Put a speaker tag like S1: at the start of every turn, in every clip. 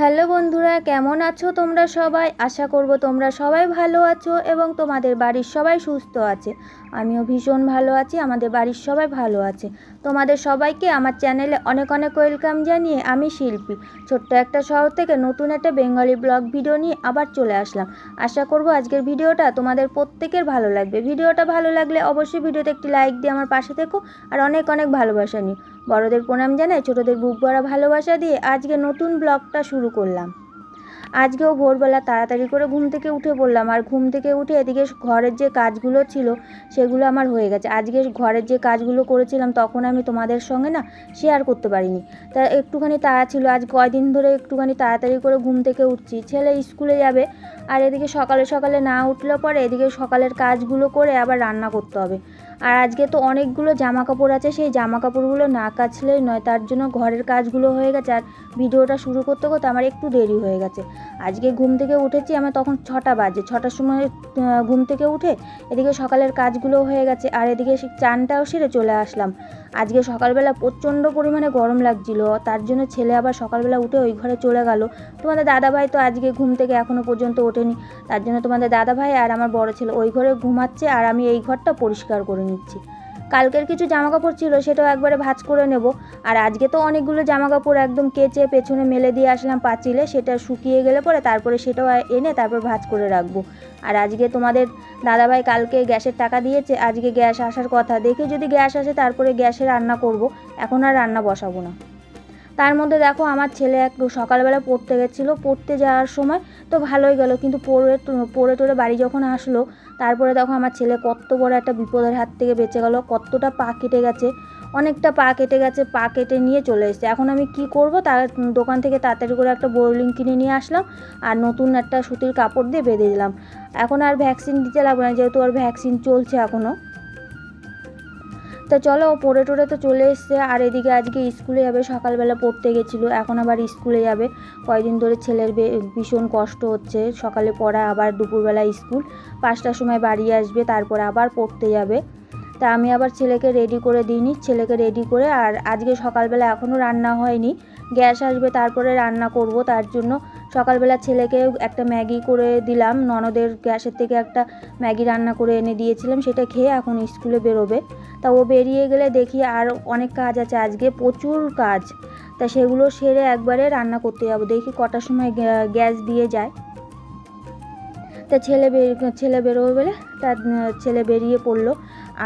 S1: Hello বন্ধুরা, কেমন আছো তোমরা সবাই? আশা করব তোমরা সবাই ভালো আছো এবং তোমাদের বাড়ির সবাই সুস্থ আছে। আমিও ভীষণ ভালো আছি, আমাদের বাড়ির সবাই ভালো আছে। তোমাদের সবাইকে আমার চ্যানেলে অনেক অনেক ওয়েলকাম জানিয়ে আমি শিল্পী। ছোট্ট একটা শহর থেকে নতুন একটা বেঙ্গলি ব্লগ ভিডিও নিয়ে আবার চলে আসলাম। আশা করব আজকের ভিডিওটা তোমাদের প্রত্যেকের ভালো লাগবে। ভিডিওটা ভালো লাগলে অবশ্যই ভিডিওতে একটি লাইক দিয়ে আমার পাশে থেকো আর অনেক অনেক ভালোবাসা নিও। বড়দের প্রণাম জানাই, ছোটদের বুক ভরা ভালোবাসা দিয়ে আজকে নতুন ব্লগটা শুরু করলাম। আজকেও ভোরবেলা তাড়াতাড়ি করে ঘুম থেকে উঠে পড়লাম, আর ঘুম থেকে উঠে এদিকে ঘরের যে কাজগুলো ছিল, সেগুলো আমার হয়ে গেছে। আজকে ঘরের যে কাজগুলো করেছিলাম, তখন আমি তোমাদের সঙ্গে না শেয়ার করতে পারিনি। তা একটুখানি তাড়া ছিল, আজ কয়দিন ধরে একটুখানি তাড়াতাড়ি করে ঘুম থেকে উঠছি। ছেলে স্কুলে যাবে, আর এদিকে সকালে সকালে না উঠলে পরে এদিকে সকালের কাজগুলো করে আবার রান্না করতে হবে। আর আজকে তো অনেকগুলো জামা কাপড় আছে, সেই জামা কাপড়গুলো না কাচলেই নয়, তার জন্য ঘরের কাজগুলো হয়ে গেছে। আর ভিডিওটা শুরু করতে করতে আমার একটু দেরি হয়ে গেছে। আজকে ঘুম থেকে উঠেছি আমার তখন ছটা বাজে, ছটার সময় ঘুম থেকে উঠে এদিকে সকালের কাজগুলো হয়ে গেছে, আর এদিকে সেই চানটাও সেরে চলে আসলাম। আজকে সকালবেলা প্রচণ্ড পরিমাণে গরম লাগছিল। তার জন্য ছেলে আবার সকালবেলা উঠে ওই ঘরে চলে গেল। তোমাদের দাদাভাই তো আজকে ঘুম থেকে এখনও পর্যন্ত ওঠেনি। তার জন্য তোমাদের দাদাভাই আর আমার বড় ছেলে ওই ঘরে ঘুমাচ্ছে আর আমি এই ঘরটা পরিষ্কার করে নিচ্ছি। কালকের কিছু জামা কাপড় ছিল সেটাও একবারে ভাজ করে নেব। আর আজকে তো অনেকগুলো জামা কাপড় একদম কেচে পেছনে মেলে দিয়ে আসলাম পাঁচিলে, সেটা শুকিয়ে গেলে পরে তারপরে সেটাও এনে তারপর ভাজ করে রাখব। আর আজকে তোমাদের দাদাভাই কালকে গ্যাসের টাকা দিয়েছে, আজকে গ্যাস আসার কথা। দেখে যদি গ্যাস আসে তারপরে গ্যাসে রান্না করব, এখন আর রান্না বসাবো না। তার মধ্যে দেখো আমার ছেলে একটু সকালবেলা পড়তে গেছিল, পড়তে যাওয়ার সময় তো ভালোই গেল, কিন্তু পড়ে পড়ে টড়ে বাড়ি যখন আসলো তারপরে দেখো আমার ছেলে কত বড় একটা বিপদের হাত থেকে বেঁচে গেল, কতটা পা কেটে গেছে, অনেকটা পা কেটে গেছে, পা কেটে নিয়ে চলে এসেছে। এখন আমি কি করব? তার দোকান থেকে তাড়াতাড়ি করে একটা বোরলিং কিনে নিয়ে আসলাম আর নতুন একটা সুতির কাপড় দিয়ে বেঁধে দিলাম। এখন আর ভ্যাকসিন দিতে লাগবে না, যেহেতু ওর ভ্যাকসিন চলছে এখনও তা চলো, পড়ে টড়ে তো চলে এসছে। আর এদিকে আজকে স্কুলে যাবে, সকালবেলা পড়তে গেছিল, এখন আবার স্কুলে যাবে। কয়দিন ধরে ছেলের ভীষণ কষ্ট হচ্ছে, সকালে পড়া, আবার দুপুরবেলা স্কুল। পাঁচটার সময় বাড়ি আসবে, তারপর আবার পড়তে যাবে। তা আমি আবার ছেলেকে রেডি করে দিইনি, ছেলেকে রেডি করে, আর আজকে সকালবেলা এখনও রান্না হয়নি। গ্যাস আসবে, তারপরে রান্না করব, তার জন্য সকালবেলা ছেলেকে একটা ম্যাগি করে দিলাম। ননদের গ্যাসের থেকে একটা ম্যাগি রান্না করে এনে দিয়েছিলাম, সেটা খেয়ে এখন স্কুলে বেরোবে। তা ও বেরিয়ে গেলে দেখি আর অনেক কাজ আছে আজকে, প্রচুর কাজ। তা সেগুলো সেরে একবারে রান্না করতে যাব, দেখি কটার সময় গ্যা- গ্যাস দিয়ে যায়। তা ছেলে বের- ছেলে বেরোবে বলে তার ছেলে বেরিয়ে পড়ল।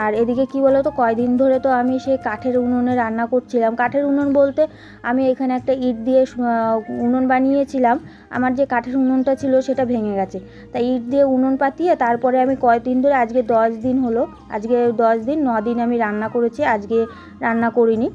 S1: আর এদিকে কি বলো তো কয়দিন ধরে তো আমি সেই কাঠের উনুনে রান্না করছিলাম। কাঠের উনুন বলতে আমি এখানে একটা ইট দিয়ে উনুন বানিয়েছিলাম। আমার যে কাঠের উনুনটা ছিল সেটা ভেঙে গেছে। তাই ইট দিয়ে উনুন পাতিয়ে তারপরে আমি কয়দিন ধরে, আজকে দশ দিন হলো, আজকে দশ দিন, ন দিন আমি রান্না করেছি, আজকে রান্না করিনি।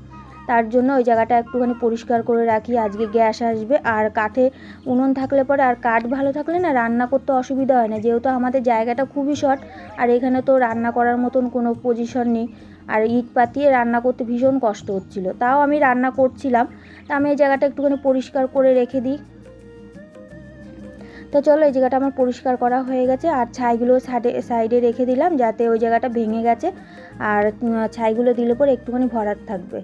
S1: তার জন্য ওই জায়গাটা একটুখানি পরিষ্কার করে রাখি। আজকে গ্যাস আসবে আর কাঠে উনুন থাকলে পরে আর কাঠ ভালো থাকলে না রান্না করতে অসুবিধা হয় না। যেহেতু আমাদের জায়গাটা খুবই শর্ট আর এখানে তো রান্না করার মতন কোনো পজিশন নেই। আর ইট পাতিয়ে রান্না করতে ভীষণ কষ্ট হচ্ছিল। তাও আমি রান্না করছিলাম। তা আমি এই জায়গাটা একটুখানি পরিষ্কার করে রেখে দিই। তো চলো এই জায়গাটা আমার পরিষ্কার করা হয়ে গেছে। আর ছাইগুলো সাইডে সাইডে রেখে দিলাম যাতে ওই জায়গাটা ভেঙে গেছে। আর ছাইগুলো দিলে পরে একটুখানি ভরাট থাকবে।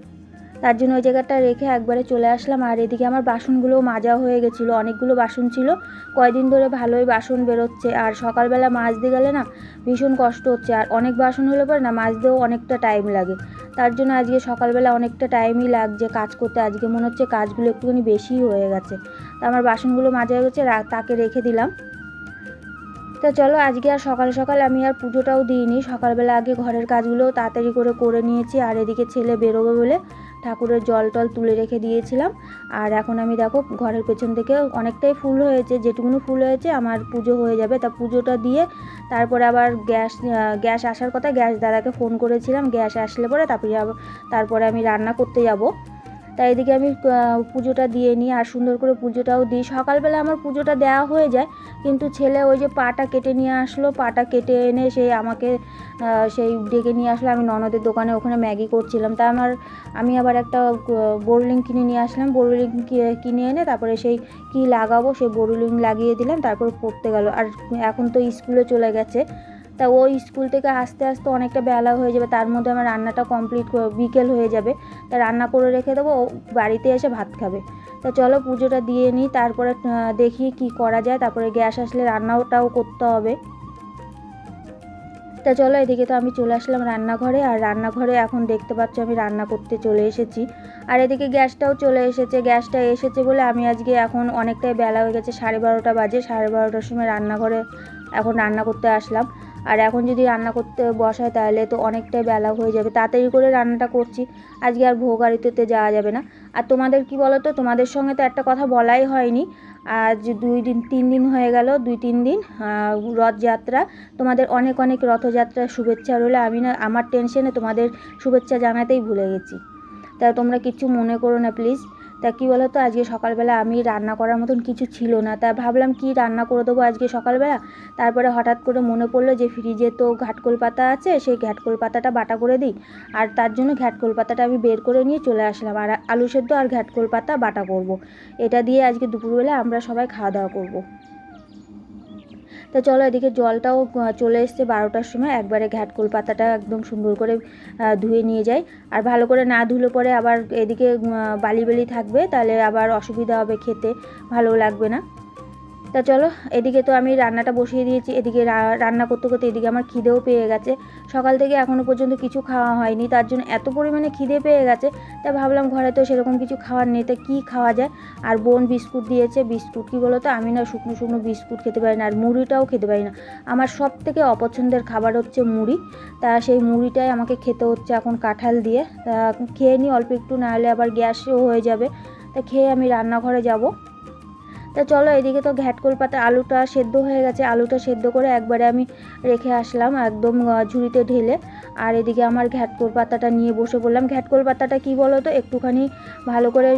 S1: তার জন্য ওই জায়গাটা রেখে একবারে চলে আসলাম। আর এদিকে আমার বাসনগুলো মাজা হয়ে গেছিল। অনেকগুলো বাসন ছিল। কয়দিন ধরে ভালোই বাসন বেরোচ্ছে। আর সকালবেলা মাজতে গেলে না ভীষণ কষ্ট হচ্ছে। আর অনেক বাসন হলে পরে না মাজতেও অনেকটা টাইম লাগে। তার জন্য আজকে সকালবেলা অনেকটা টাইমই লাগছে কাজ করতে। আজকে মনে হচ্ছে কাজগুলো একটুখানি বেশিই হয়ে গেছে। তা আমার বাসনগুলো মাজা হয়ে গেছে। তাকে রেখে দিলাম। তা চলো আজকে আর সকাল সকাল আমি আর পুজোটাও দিইনি। সকালবেলা আগে ঘরের কাজগুলো তাড়াতাড়ি করে করে নিয়েছি। আর এদিকে ছেলে বেরোবে বলে ঠাকুরের জল টল তুলে রেখে দিয়েছিলাম। আর এখন আমি দেখো ঘরের পেছন থেকে অনেকটাই ফুল হয়েছে, যেটুকুনো ফুল হয়েছে আমার পুজো হয়ে যাবে। তা পুজোটা দিয়ে তারপরে আবার গ্যাস গ্যাস আসার কথা, গ্যাস দাদাকে ফোন করেছিলাম। গ্যাস আসলে পরে তারপরে তারপরে আমি রান্না করতে যাব। তাই এদিকে আমি পুজোটা দিয়ে নিই আর সুন্দর করে পুজোটাও দিই। সকালবেলা আমার পুজোটা দেওয়া হয়ে যায়, কিন্তু ছেলে ওই যে পাটা কেটে নিয়ে আসলো, পাটা কেটে এনে সেই আমাকে সেই ডেকে নিয়ে আসলো। আমি ননদের দোকানে ওখানে ম্যাগি করছিলাম। তা আমার, আমি আবার একটা বোরলিং কিনে নিয়ে আসলাম। বোরলিং কিনে এনে তারপরে সেই কি লাগাবো সেই বোরলিং লাগিয়ে দিলাম, তারপর পড়তে গেল। আর এখন তো স্কুলে চলে গেছে। তা ও স্কুল থেকে আসতে আসতে অনেকটা বেলা হয়ে যাবে, তার মধ্যে আমার রান্নাটা কমপ্লিট বিকেল হয়ে যাবে। তা রান্না করে রেখে দেবো, ও বাড়িতে এসে ভাত খাবে। তা চলো পুজোটা দিয়ে নিই, তারপরে দেখি কি করা যায়। তারপরে গ্যাস আসলে রান্নাটাও করতে হবে। তা চলো এদিকে তো আমি চলে আসলাম রান্নাঘরে, আর রান্নাঘরে এখন দেখতে পাচ্ছ আমি রান্না করতে চলে এসেছি। আর এদিকে গ্যাসটাও চলে এসেছে, গ্যাসটা এসেছে বলে আমি আজকে এখন অনেকটাই বেলা হয়ে গেছে, সাড়ে বারোটা বাজে, সাড়ে বারোটার সময় রান্নাঘরে এখন রান্না করতে আসলাম। আর এখন যদি রান্না করতে বসায় তাহলে তো অনেকটাই বেলা হয়ে যাবে। তাড়াতাড়ি করে রান্নাটা করছি। আজকে আর ভোগ ভোগারিতে যাওয়া যাবে না। আর তোমাদের কি বলো তো তোমাদের সঙ্গে তো একটা কথা বলাই হয়নি। আজ দুই দিন, তিন দিন হয়ে গেল, দুই, তিন দিন রথযাত্রা। তোমাদের অনেক অনেক রথযাত্রার শুভেচ্ছা রইল। আমি না, আমার টেনশনে তোমাদের শুভেচ্ছা জানাতেই ভুলে গেছি। তা তোমরা কিছু মনে করো না প্লিজ তা কী বলো তো আজকে সকালবেলা আমি রান্না করার মতন কিছু ছিল না তা ভাবলাম কি রান্না করে দেবো আজকে সকালবেলা তারপরে হঠাৎ করে মনে পড়ল যে ফ্রিজে তো ঘাটকোল পাতা আছে, সেই ঘাটকোল পাতাটা বাটা করে দিই আর তার জন্য ঘাটকোল পাতাটা আমি বের করে নিয়ে চলে আসলাম আর আলু সেদ্ধ আর ঘাটকোল পাতা বাটা করব। এটা দিয়ে আজকে দুপুরবেলা আমরা সবাই খাওয়া দাওয়া করব। তো চলো এদিকে জলটাও চলে এসছে বারোটার সময়। একবারে ঘাটকোল পাতাটা একদম সুন্দর করে ধুয়ে নিয়ে যাই। আর ভালো করে না ধুলে পরে আবার এদিকে বালি বালি থাকবে, তাহলে আবার অসুবিধা হবে খেতে, ভালো লাগবে না। তা চলো, এদিকে তো আমি রান্নাটা বসিয়ে দিয়েছি, এদিকে রান্না করতে করতে এদিকে আমার খিদেও পেয়ে গেছে। সকাল থেকে এখনও পর্যন্ত কিছু খাওয়া হয়নি, তার জন্য এত পরিমাণে খিদে পেয়ে গেছে, তা ভাবলাম ঘরে তো সেরকম কিছু খাওয়ার নেই, তা কী খাওয়া যায়? আর বোন বিস্কুট দিয়েছে, বিস্কুট কী বলো তো আমি না শুকনো শুকনো বিস্কুট খেতে পারি না, আর মুড়িটাও খেতে পারি না। আমার সব থেকে অপছন্দের খাবার হচ্ছে মুড়ি, তা সেই মুড়িটাই আমাকে খেতে হচ্ছে এখন কাঁঠাল দিয়ে, তা খেয়ে নিই অল্প একটু না হলে আবার গ্যাসও হয়ে যাবে। তা খেয়ে আমি রান্নাঘরে যাব। তা চলো এদিকে তো ঘ্যাটকোল পাতা আলুটা সেদ্ধ হয়ে গেছে। আলুটা সেদ্ধ করে একবারে আমি রেখে আসলাম একদম ঝুড়িতে ঢেলে। আর এদিকে আমার ঘ্যাটকোল পাতাটা নিয়ে বসে পড়লাম। ঘ্যাটকোল পাতাটা কি বলো তো একটুখানি ভালো করে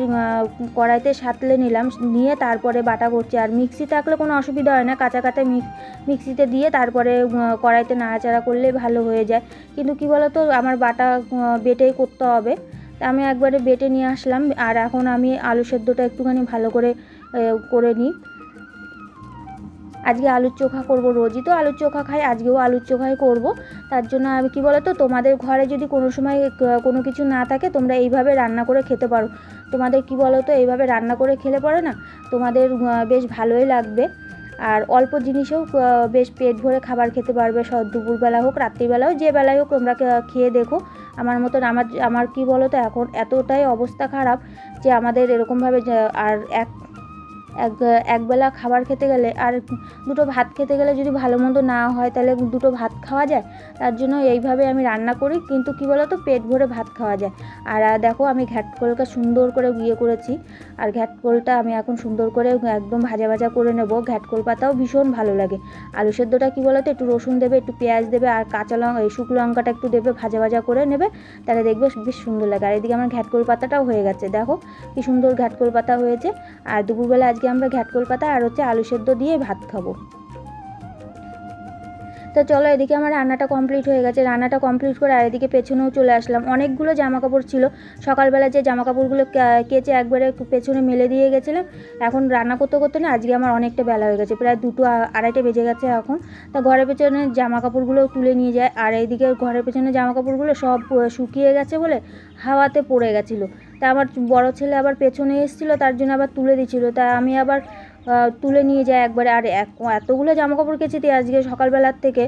S1: কড়াইতে সাতলে নিলাম। নিয়ে তারপরে বাটা করছি। আর মিক্সি থাকলে কোনো অসুবিধা হয় না। কাঁচা কাঁচা মিক্সিতে দিয়ে তারপরে কড়াইতে নাড়াচাড়া করলে ভালো হয়ে যায়। কিন্তু কি বলো তো আমার বাটা বেটেই করতে হবে। আমি একবারে বেটে নিয়ে আসলাম। আর এখন আমি আলু সেদ্ধটা একটুখানি ভালো করে করে নিই। আজকে আলুর চোখা করব রোজই তো, আলুর চোখা খাই, আজকেও আলুর চোখাই করব। তার জন্য আমি কি বলো তো তোমাদের ঘরে যদি কোনো সময় কোনো কিছু না থাকে, তোমরা এইভাবে রান্না করে খেতে পারো। তোমাদের কি বলো তো এইভাবে রান্না করে খেলে পরে না, তোমাদের বেশ ভালোই লাগবে। আর অল্প জিনিসেও বেশ পেট ভরে খাবার খেতে পারবে সব দুপুরবেলা হোক রাত্রিবেলা হোক যে বেলায় হোক তোমরা খেয়ে দেখো। আমার মতন আমার আমার কি বলো তো এখন এতটাই অবস্থা খারাপ যে আমাদের এরকমভাবে আর এক এক, একবেলা খাবার খেতে গেলে আর দুটো ভাত খেতে গেলে যদি ভালো মন্দ না হয় তাহলে দুটো ভাত খাওয়া যায়। তার জন্য এইভাবে আমি রান্না করি, কিন্তু কি বলো তো পেট ভরে ভাত খাওয়া যায়। আর দেখো আমি ঘ্যাটকোলটা সুন্দর করে ইয়ে করেছি। আর ঘ্যাটকোলটা আমি এখন সুন্দর করে একদম ভাজা ভাজা করে নেব। ঘ্যাটকোল পাতাও ভীষণ ভালো লাগে। আলু সেদ্ধটা কি বলো তো একটু রসুন দেবে, একটু পেঁয়াজ দেবে আর কাঁচা লঙ্কা, এই শুকনো লঙ্কাটা একটু দেবে, ভাজা ভাজা করে নেবে, তাহলে দেখবে বেশ সুন্দর লাগে। আর এদিকে আমার ঘ্যাটকোল পাতাটাও হয়ে গেছে। দেখো কি সুন্দর ঘ্যাটকোল পাতা হয়েছে। আর দুপুরবেলা আজকে আমরা ঘ্যাটকোল পাতা আর হচ্ছে আলু সেদ্ধ দিয়ে ভাত খাব। তো চলো এদিকে আমার রান্নাটা কমপ্লিট হয়ে গেছে। রান্নাটা কমপ্লিট করে আর এদিকে পেছনেও চলে আসলাম। অনেকগুলো জামা কাপড় ছিল। সকালবেলা যে জামা কাপড়গুলো কেচে একবারে পেছনে মেলে দিয়ে গেছিলাম, এখন রান্না করতে করতে না আজকে আমার অনেকটা বেলা হয়ে গেছে। প্রায় দুটো আড়াইটে বেজে গেছে এখন। তা ঘরের পেছনে জামা কাপড়গুলো তুলে নিয়ে যায়। আর এইদিকে ঘরের পেছনে জামা কাপড়গুলো সব শুকিয়ে গেছে বলে হাওয়াতে পড়ে গেছিল। তা আমার বড় ছেলে আবার পেছনে এসেছিল, তার জন্য আবার তুলে দিচ্ছিল তা আমি আবার তুলে নিয়ে যাই একবারে। আর এতগুলো জামা কাপড় কেচেছি আজকে সকালবেলার থেকে,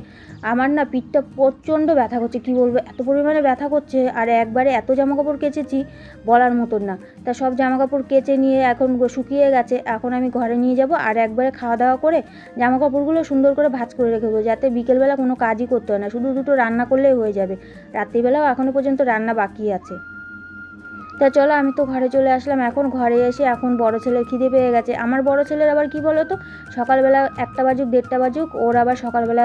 S1: আমার না পিঠটা প্রচণ্ড ব্যথা করছে, কি বলব, এত পরিমাণে ব্যথা করছে, আর একবারে এত জামা কাপড় কেচেছি বলার মতন না। তা সব জামা কাপড় কেচে নিয়ে এখন শুকিয়ে গেছে, এখন আমি ঘরে নিয়ে যাব আর একবারে খাওয়া দাওয়া করে জামা কাপড়গুলো সুন্দর করে ভাজ করে রেখে দেবো, যাতে বিকেলবেলা কোনো কাজই করতে হয় না, শুধু দুটো রান্না করলেই হয়ে যাবে। রাত্রিবেলাও এখনও পর্যন্ত রান্না বাকি আছে। তা চলো আমি তো ঘরে চলে আসলাম। এখন ঘরে এসে এখন বড় ছেলের খিদে পেয়ে গেছে। আমার বড় ছেলের আবার কি বলো তো সকালবেলা একটা বাজুক, দেড়টা বাজুক, ওর আবার সকালবেলা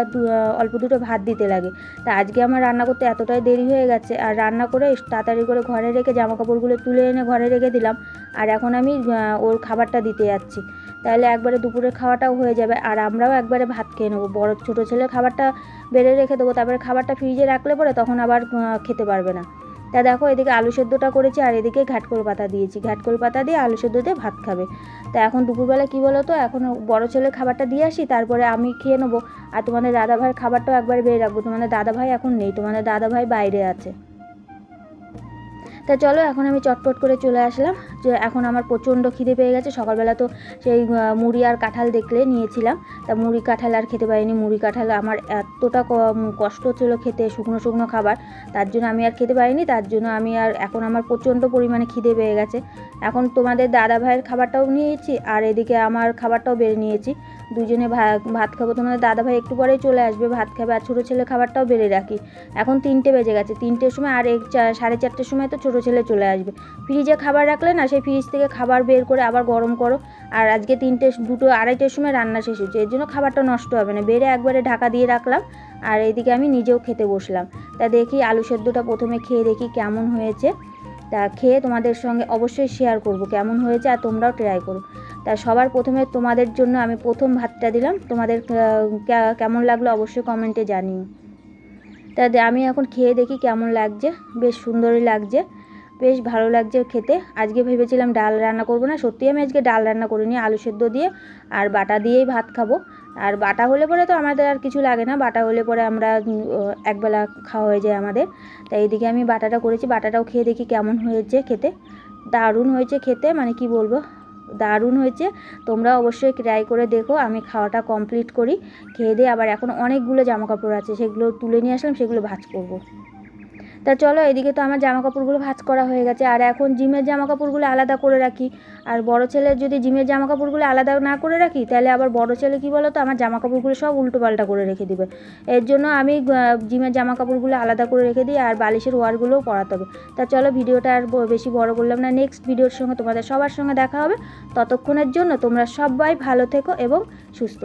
S1: অল্প দুটো ভাত দিতে লাগে। তা আজকে আমার রান্না করতে এতটাই দেরি হয়ে গেছে। আর রান্না করে তাড়াতাড়ি করে ঘরে রেখে জামা কাপড়গুলো তুলে এনে ঘরে রেখে দিলাম। আর এখন আমি ওর খাবারটা দিতে যাচ্ছি। তাহলে একবারে দুপুরের খাওয়াটাও হয়ে যাবে। আর আমরাও একবারে ভাত খেয়ে নেব। বড় ছোটো ছেলের খাবারটা বেড়ে রেখে দেবো। তারপরে খাবারটা ফ্রিজে রাখলে পরে তখন আবার খেতে পারবে না। তা দেখো, এদিকে আলু সেদ্ধটা করেছি আর এদিকে ঘাটকল পাতা দিয়েছি। ঘাটকোল পাতা দিয়ে আলু সেদ্ধ দিয়ে ভাত খাবে। তা এখন দুপুরবেলা কি বলো তো, এখন বড় ছেলে খাবারটা দিয়ে আসি, তারপরে আমি খেয়ে নেব। আর তোমাদের দাদাভাইয়ের খাবারটাও একবার বেড়ে রাখব। তোমাদের দাদাভাই এখন নেই, তোমাদের দাদাভাই বাইরে আছে। তা চলো, এখন আমি চটপট করে চলে আসলাম যে এখন আমার প্রচণ্ড খিদে পেয়ে গেছে। সকালবেলা তো সেই মুড়ি আর কাঁঠাল দেখলে নিয়েছিলাম। তা মুড়ি কাঁঠাল আর খেতে পারিনি। মুড়ি কাঁঠাল আমার এতটা কষ্ট ছিল খেতে, শুকনো শুকনো খাবার। তার জন্য আমি আর খেতে পারিনি। তার জন্য আমি আর এখন আমার প্রচণ্ড পরিমাণে খিদে পেয়ে গেছে। এখন তোমাদের দাদা ভাইয়ের খাবারটাও নিয়েছি, আর এদিকে আমার খাবারটাও বেড়ে নিয়েছি। দুজনে ভাত খাব তোমাদের দাদা ভাই একটু পরেই চলে আসবে, ভাত খাবে আর ছোটো ছেলে খাবারটাও বেড়ে রাখি। এখন তিনটে বেজে গেছে, তিনটের সময় আর এক সাড়ে চারটের সময় তো ছোটো ছেলে চলে আসবে। ফ্রিজে খাবার রাখলে না, সেই ফ্রিজ থেকে খাবার বের করে আবার গরম করো, আর আজকে তিনটে, দুটো আড়াইটের সময় রান্না শেষ হচ্ছে এর জন্য খাবারটা নষ্ট হবে না। বেড়ে একবারে ঢাকা দিয়ে রাখলাম, আর এদিকে আমি নিজেও খেতে বসলাম। তা দেখি আলু সেদ্ধটা প্রথমে খেয়ে দেখি কেমন হয়েছে। তা খেয়ে তোমাদের সঙ্গে অবশ্যই শেয়ার করব, কেমন হয়েছে আর তোমরাও ট্রাই করো। তা সবার প্রথমে তোমাদের জন্য আমি প্রথম ভাতটা দিলাম। তোমাদের কেমন লাগল অবশ্যই কমেন্টে জানিও। তা আমি এখন খেয়ে দেখি কেমন লাগছে। বেশ সুন্দরই লাগছে। বেশ ভালো লাগছে খেতে। আজকে ভেবেছিলাম ডাল রান্না করব না। সত্যি আমি আজকে ডাল রান্না করিনি, আলু সেদ্ধ দিয়ে আর বাটা দিয়েই ভাত খাব। আর বাটা হলে পরে তো আমাদের আর কিছু লাগে না। বাটা হলে পরে আমরা একবেলা খাওয়া হয়ে যায় আমাদের। তাই এইদিকে আমি বাটাটা করেছি। বাটাটাও খেয়ে দেখি কেমন হয়েছে খেতে। দারুণ হয়েছে খেতে। মানে কি বলব? দারুণ হয়েছে তোমরা অবশ্যই ট্রাই করে দেখো, আমি খাওয়াটা কমপ্লিট করি খেয়ে দিয়ে আবার এখন অনেকগুলো জামা কাপড় আছে, সেগুলো তুলে নিয়ে আসলাম, সেগুলো ভাজ করব। তা চলো এদিকে তো আমার জামা কাপড়গুলো ভাঁজ করা হয়ে গেছে। আর এখন জিমের জামা কাপড়গুলো আলাদা করে রাখি। আর বড় ছেলের যদি জিমের জামা কাপড়গুলো আলাদা না করে রাখি, তাহলে আবার বড় ছেলে কি বলো তো আমার জামা কাপড়গুলো সব উল্টো পাল্টা করে রেখে দিবে। এর জন্য আমি জিমের জামা কাপড়গুলো আলাদা করে রেখে দিই আর বালিশের ওয়ারগুলোও পরাতে হবে। তা চলো ভিডিওটা আর বেশি বড় করলাম না। নেক্সট ভিডিওর সঙ্গে তোমাদের সবার সঙ্গে দেখা হবে। ততক্ষণের জন্য তোমরা সবাই ভালো থেকো এবং সুস্থ